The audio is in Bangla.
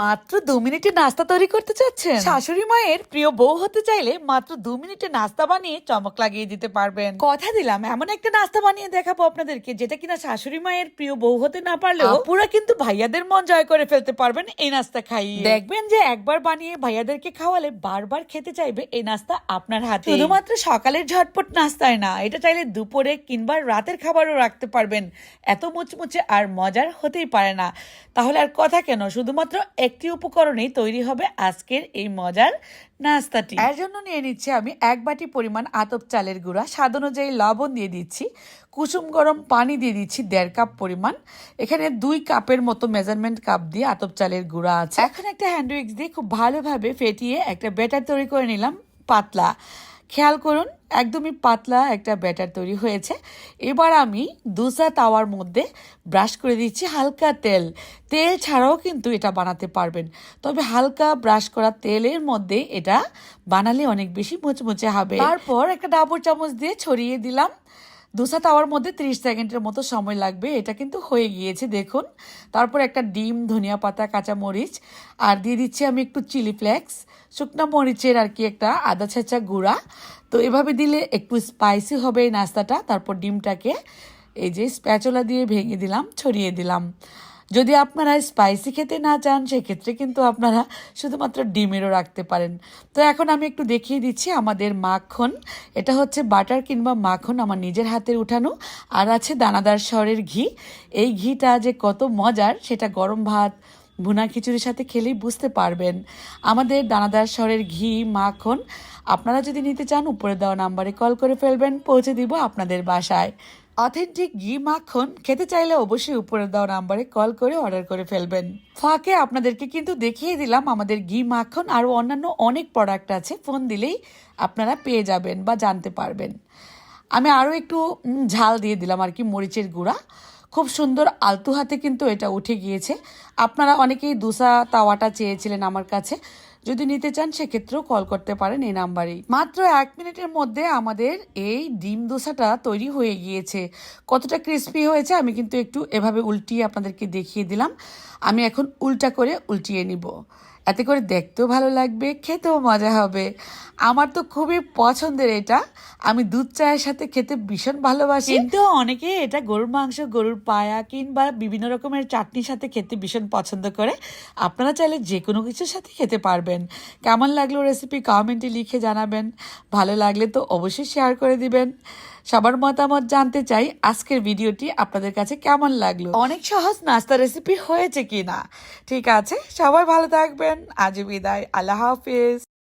মাত্র দু মিনিটে নাস্তা তৈরি করতে চাচ্ছেন? শাশুড়ি মায়ের প্রিয় বউ হতে চাইলে মাত্র দু মিনিটে নাস্তা বানিয়ে চমক লাগিয়ে দিতে পারবেন। কথা দিলাম এমন একটা নাস্তা বানিয়ে দেখাবো আপনাদেরকে যেটা কিনা শাশুড়ি মায়ের প্রিয় বউ হতে না পারলেও পুরা কিন্তু ভাইয়াদের মন জয় করে ফেলতে পারবেন এই নাস্তা খাইয়ে। দেখবেন যে একবার বানিয়ে ভাইয়াদেরকে খাওয়ালে বারবার খেতে চাইবে এই নাস্তা আপনার হাতে। শুধুমাত্র সকালের ঝটপট নাস্তায় না এটা চাইলে দুপুরে কিংবা রাতের খাবারও রাখতে পারবেন। এত মুচমুচে আর মজার হতেই পারে না। তাহলে আর কথা কেন শুধুমাত্র একটি উপকরণেই তৈরি হবে আজকের এই মজার নাস্তাটি। এর জন্য নিয়ে নিচ্ছি আমি এক বাটি পরিমাণ আতপ চালের গুঁড়া, স্বাদ অনুযায়ী লবণ দিয়ে দিচ্ছি, কুসুম গরম পানি দিয়ে দিচ্ছি দেড় কাপ পরিমাণ। এখানে দুই কাপের মতো মেজারমেন্ট কাপ দিয়ে আতপ চালের গুঁড়া আছে। এখন একটা হ্যান্ড উইক্স দিয়ে খুব ভালোভাবে ফেটিয়ে একটা ব্যাটার তৈরি করে নিলাম, পাতলা। খেয়াল করুন, একদমই পাতলা একটা ব্যাটার তৈরি হয়েছে। এবার আমি দুসা তাওয়ার মধ্যে ব্রাশ করে দিচ্ছি হালকা তেল। তেল ছাড়াও কিন্তু এটা বানাতে পারবেন। তবে হালকা ব্রাশ করা তেলের মধ্যে এটা বানালে অনেক বেশি মুচমুচে হবে। তারপর একটা ডাবর চামচ দিয়ে ছড়িয়ে দিলাম। দোসা তাওয়ার মধ্যে ত্রিশ সেকেন্ডের মতো সময় লাগবে। এটা কিন্তু হয়ে গিয়েছে, দেখুন। তারপর একটা ডিম, ধনিয়া পাতা কাঁচা মরিচ আর দিয়ে দিচ্ছি আমি একটু চিলি ফ্লেক্স, শুকনো মরিচের আর কি একটা আদা ছেঁচা গুঁড়া। তো এভাবে দিলে একটু স্পাইসি হবে এই নাস্তাটা। তারপর ডিমটাকে এই যে স্প্যাচোলা দিয়ে ভেঙে দিলাম, ছড়িয়ে দিলাম। যদি আপনারা স্পাইসি খেতে না চান, সেক্ষেত্রে কিন্তু আপনারা শুধুমাত্র ডিমেরও রাখতে পারেন। তো এখন আমি একটু দেখিয়ে দিচ্ছি আমাদের মাখন। এটা হচ্ছে বাটার কিংবা মাখন আমার নিজের হাতের উঠানো, আর আছে দানাদার স্বরের ঘি। এই ঘিটা যে কত মজার, সেটা গরম ভাত, ভুনা খিচুড়ির সাথে খেলেই বুঝতে পারবেন। আমাদের দানাদার স্বরের ঘি, মাখন, আপনারা যদি নিতে চান, উপরে দেওয়া নাম্বারে কল করে ফেলবেন, পৌঁছে দিব আপনাদের বাসায়। অথেন্টিক ঘি মাখন খেতে চাইলে অবশ্যই উপরে দেওয়া নাম্বারে কল করে অর্ডার করে ফেলবেন। ফাঁকে আপনাদেরকে কিন্তু দেখিয়ে দিলাম আমাদের ঘি মাখন আরও অন্যান্য অনেক প্রোডাক্ট আছে ফোন দিলেই আপনারা পেয়ে যাবেন বা জানতে পারবেন। আমি আরও একটু ঝাল দিয়ে দিলাম আর কি, মরিচের গুঁড়া। খুব সুন্দর আলতু হাতে কিন্তু এটা উঠে গিয়েছে। আপনারা অনেকেই দুসা তাওয়াটা চেয়েছিলেন আমার কাছে। যদি নিতে চান, সেক্ষেত্রেও কল করতে পারেন এই নাম্বারেই মাত্র এক মিনিটের মধ্যে আমাদের এই ডিম দোসাটা তৈরি হয়ে গিয়েছে। কতটা ক্রিস্পি হয়েছে, আমি কিন্তু একটু এভাবে উল্টিয়ে আপনাদেরকে দেখিয়ে দিলাম। আমি এখন উল্টা করে উল্টিয়ে নিব। এতে করে দেখতেও ভালো লাগবে, খেতেও মজা হবে। আমার তো খুবই পছন্দের এটা। আমি দুধ চায়ের সাথে খেতে ভীষণ ভালোবাসি। কিন্তু অনেকে এটা গরুর মাংস, গরুর পায়া কিংবা বিভিন্ন রকমের চাটনির সাথে খেতে ভীষণ পছন্দ করে। আপনারা চাইলে যে কোনো কিছুর সাথে খেতে পারবেন। কেমন লাগল রেসিপি কমেন্টে লিখে জানাবেন। ভালো লাগলে তো অবশ্যই শেয়ার করে দিবেন। সবার মতামত জানতে চাই আজকের ভিডিওটি আপনাদের কাছে কেমন লাগল? অনেক সহজ নাস্তা রেসিপি হয়েছে কিনা? ঠিক আছে, সবাই ভালো থাকবেন। আজ বিদায়। আল্লাহ হাফিজ।